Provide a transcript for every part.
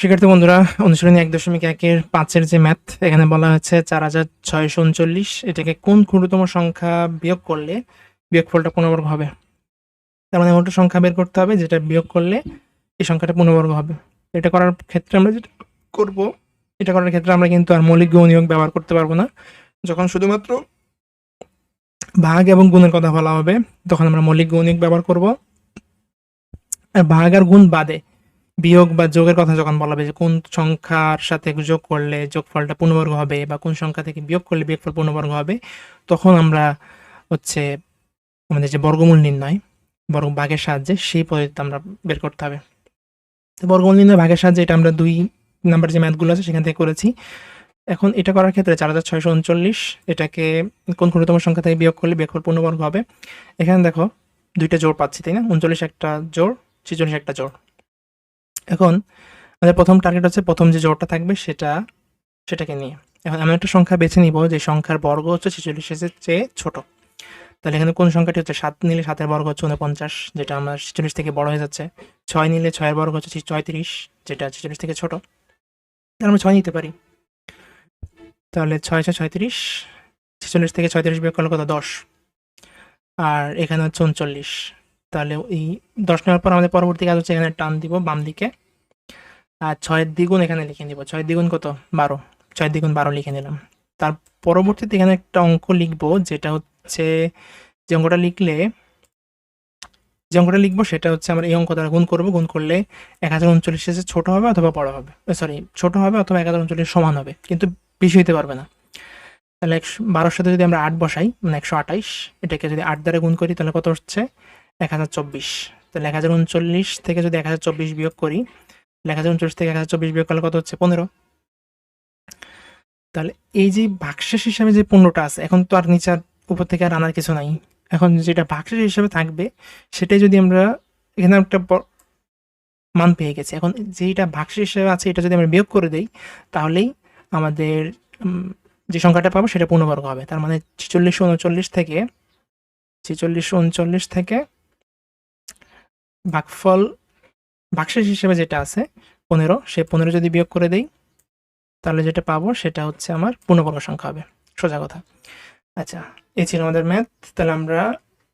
শিক্ষার্থী বন্ধুরা, অনুশীলনী এক দশমিক একের পাঁচের যে ম্যাথ এখানে বলা হচ্ছে চার হাজার ছয়শো উনচল্লিশ। এটাকে কোন ক্ষুদ্রতম সংখ্যা বিয়োগ করলে বিয়োগফলটা পূর্ণবর্গ হবে? তার মানে এমন একটা সংখ্যা বের করতে হবে যেটা বিয়োগ করলে এই সংখ্যাটা পূর্ণবর্গ হবে। এটা করার ক্ষেত্রে আমরা যেটা করব, এটা করার ক্ষেত্রে আমরা কিন্তু আর মৌলিক গুণ নিয়োগ ব্যবহার করতে পারব না। যখন শুধুমাত্র ভাগ এবং গুণের কথা বলা হবে, তখন আমরা মৌলিক গৌণিক ব্যবহার করব। আর ভাগ আর গুণ বাদে বিয়োগ বা যোগের কথা যখন বলা হবে যে কোন সংখ্যার সাথে যোগ করলে যোগফলটা পূর্ণবর্গ হবে বা কোন সংখ্যা থেকে বিয়োগ করলে বিয়োগফল পূর্ণবর্গ হবে, তখন আমরা হচ্ছে আমাদের যে বর্গমূল নির্ণয় বর্গ ভাগের সাহায্যে সেই পদ্ধতিতে আমরা বের করতে হবে। তো বর্গমূল নির্ণয় ভাগের সাহায্যে এটা আমরা দুই নাম্বার যে ম্যাথগুলো আছে সেখান থেকে করেছি। এখন এটা করার ক্ষেত্রে চার হাজার ছয়শো উনচল্লিশ, এটাকে কোন ক্ষুদ্রতম সংখ্যা থেকে বিয়োগ করলে বিয়োগফল পূর্ণবর্গ হবে? এখানে দেখো দুইটা জোর পাচ্ছি, তাই না? উনচল্লিশ একটা জোর ছেচল্লিশ একটা জোড়। এখন আমাদের প্রথম টার্গেট হচ্ছে প্রথম যে জোড়টা থাকবে সেটা, সেটাকে নিয়ে। এখন আমি একটা সংখ্যা বেছে নিব, যে সংখ্যার বর্গ হচ্ছে ছেচল্লিশের চেয়ে ছোট। তাহলে এখানে কোন সংখ্যাটি হচ্ছে? সাত নিলে সাতের বর্গ হচ্ছে উনপঞ্চাশ যেটা আমার ছেচল্লিশ থেকে বড় হয়ে যাচ্ছে। ছয় নিলে ছয়ের বর্গ হচ্ছে ছয়ত্রিশ, যেটা ছেচল্লিশ থেকে ছোট। তাহলে আমরা ছয় নিতে পারি। তাহলে ছয় ছয় ছয়ত্রিশ, ছেচল্লিশ থেকে ছয়ত্রিশ বিয়োগ করলে কত? দশ। আর এখানে হচ্ছে উনচল্লিশ তাহলে এই দশ নেওয়ার পর আমাদের পরবর্তী কাজ হচ্ছে এখানে টান দিব বাম দিকে আর ছয়ের দ্বিগুণ এখানে লিখে নিব। ছয়ের দ্বিগুণ কত? বারো। ছয়ের দ্বিগুণ বারো লিখে নিলাম। তার পরবর্তীতে এখানে একটা অঙ্ক লিখব, যেটা হচ্ছে যে অঙ্কটা লিখলে, যে অঙ্কটা লিখব সেটা হচ্ছে আমরা এই অঙ্ক দ্বারা গুণ করব। গুণ করলে এক হাজার উনচল্লিশ শেষে ছোটো হবে অথবা বড় হবে। সরি ছোট হবে অথবা এক হাজার উনচল্লিশ সমান হবে। কিন্তু বেশি হতে পারবে না। তাহলে একশো, বারোর সাথে যদি আমরা আট বসাই মানে একশো আঠাইশ, এটাকে যদি আট দ্বারা গুণ করি, তাহলে কত হচ্ছে? এক হাজার চব্বিশ। তাহলে এক হাজার উনচল্লিশ থেকে যদি এক হাজার চব্বিশ বিয়োগ করি এক হাজার উনচল্লিশ থেকে এক হাজার চব্বিশ বিয়োগ করলে কত হচ্ছে? পনেরো। তাহলে এই যে ভাগশেষ হিসাবে যে পণ্যটা আছে, এখন তো আর নিচে আর উপর থেকে আর আনার কিছু নাই। এখন যেটা ভাগশেষ হিসাবে থাকবে, সেটাই যদি আমরা এখানে একটা মান পেয়ে গেছি। এখন যেটা ভাগশেষ হিসাবে আছে, এটা যদি আমরা বিয়োগ করে দেই, তাহলেই আমাদের যে সংখ্যাটা পাবো, সেটা পূর্ণবর্গ হবে। তার মানে ছেচল্লিশশো উনচল্লিশ থেকে ছেচল্লিশশো উনচল্লিশ থেকে ভাগফল ভাগশেষ হিসেবে যেটা আছে, পনেরো সে পনেরো যদি বিয়োগ করে দেই, তাহলে যেটা পাবো সেটা হচ্ছে আমার পূর্ণবর্গ সংখ্যা হবে। সোজা কথা। আচ্ছা এই ছিল আমাদের ম্যাথ তাহলে আমরা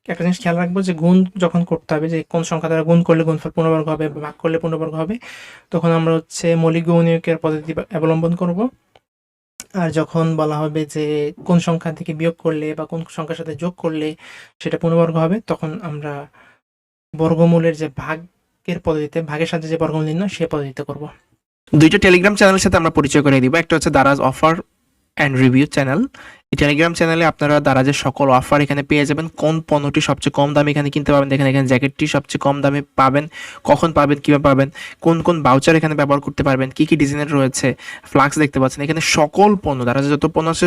একটা জিনিস খেয়াল রাখব যে গুণ যখন করতে হবে, যে কোন সংখ্যা দ্বারা গুণ করলে গুণফল পূর্ণবর্গ হবে ভাগ করলে পূর্ণবর্গ হবে, তখন আমরা হচ্ছে মৌলিক গৌণিয়কের পদ্ধতি অবলম্বন করব। আর যখন বলা হবে যে কোন সংখ্যা থেকে বিয়োগ করলে বা কোন সংখ্যার সাথে যোগ করলে সেটা পূর্ণবর্গ হবে, তখন আমরা বর্গমূলের যে ভাগের পদ্ধতিতে, ভাগের সাথে যে বর্গমূল নির্ণয়, সে পদ্ধতিতে করব। দুইটা টেলিগ্রাম চ্যানেলের সাথে আমরা পরিচয় করে দিব। একটা হচ্ছে Daraz offer and review channel এই টেলিগ্রাম চ্যানেলে আপনারা দারাজের সকল অফার এখানে পেয়ে যাবেন। কোন পণ্যটি সবচেয়ে কম দামে এখানে কিনতে পাবেন দেখেন এখানে জ্যাকেটটি সবচেয়ে কম দামে পাবেন, কখন পাবেন, কীভাবে পাবেন, কোন কোন বাউচার এখানে ব্যবহার করতে পারবেন, কী কী ডিজাইনের রয়েছে ফ্লাক্স দেখতে পাচ্ছেন। এখানে সকল পণ্য দারাজের যত পণ্য আছে